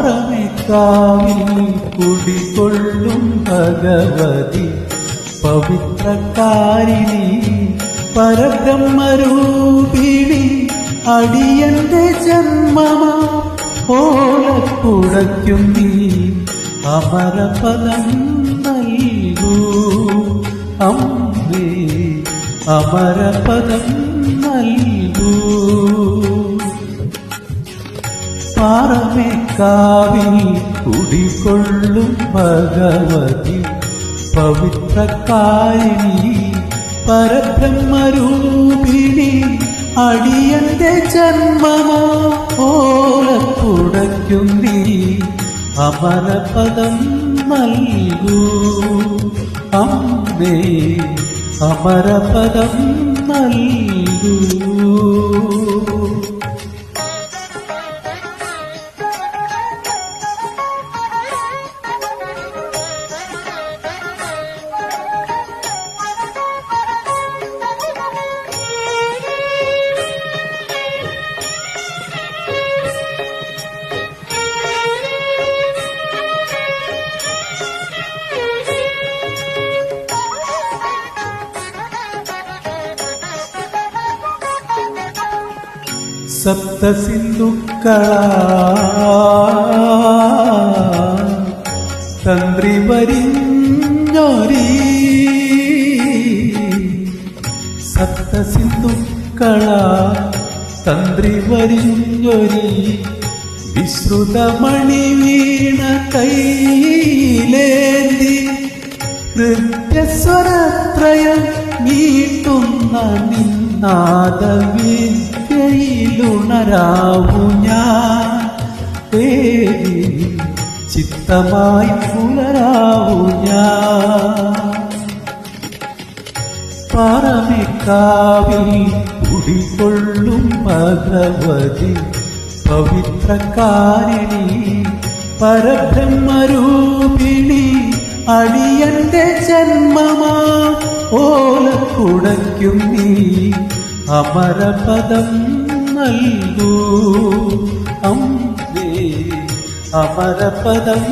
പാറമേക്കാവിൽ കുടികൊള്ളും ഭഗവതി പവിത്രകാരിണി പരബ്രഹ്മരൂപിണി അടിയന്റെ ജന്മമാ ഓലക്കുടയ്ക്കും നീ അമരപദം നൽകൂ. അമ്മേ അമരപദം നൽകൂ. പാറമേക്കാവിൽ കുടികൊള്ളും ഭഗവതി പവിത്രകാരിണി പരബ്രഹ്മരൂപിണി അടിയന്റെ ജന്മമോ ഓലക്കുടയ്ക്കും അമരപദം നൽകൂ. അമ്മേ അമരപദം നൽകൂ. സപ്തസിന്ധുക്കളാ. തന്ത്രി വരിഞ്ഞൊരി സപ്തസിന്ധുക്കളാ. തന്ത്രി വരിഞ്ഞൊരി വിശ്രുതമണി വീണ കൈയിലേന്തി. കൃത്യസ്വരത്രയം നീട്ടുന്ന നിന്നാദവിദ്യയിലുണരാവു ഞാൻ. ദേവി ചിത്തമായി പുലരാവു ഞാൻ. പറമിക്കാവിൽ കുടികൊള്ളും ഭഗവതി. പവിത്രകാരിണി പരബ്രഹ്മരൂപിണി അടിയന്റെ ജന്മമാ. ഓലക്കുടയ്ക്കും നീ അമരപദം നൽകൂ അമ്മേ അമരപദം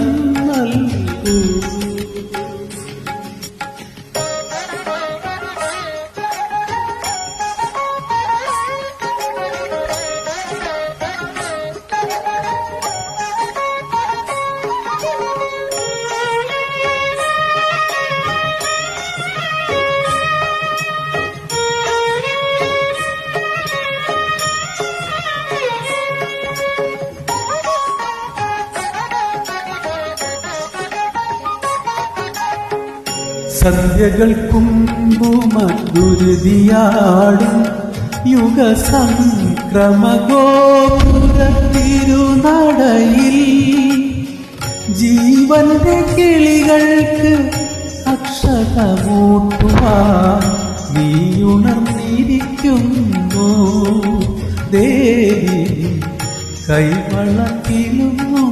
സന്ധ്യകൾ കുങ്കുമഗുരുതിയാടും യുഗസംക്രമഗോപുരത്തിരുനടയിൽ. ജീവന്റെ കിളികൾക്ക് അക്ഷതമൂട്ടുവാൻ നീയുണർന്നിരിക്കുന്നു. ദേവി കൈവളക്കിലുന്നു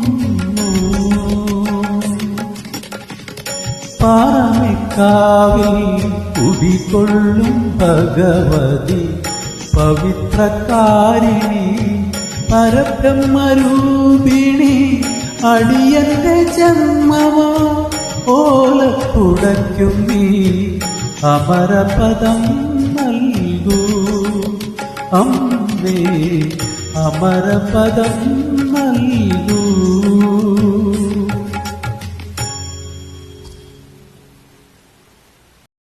പാറമേക്കാവിൽ കുടികൊള്ളും ഭഗവതി. പവിത്രകാരിണി പരബ്രഹ്മരൂപിണി അടിയന്റെ ജന്മമാ ഓലക്കുടയ്ക്കും നീ അമരപദം നൽകൂ. അമ്മേ അമരപദം നൽകൂ.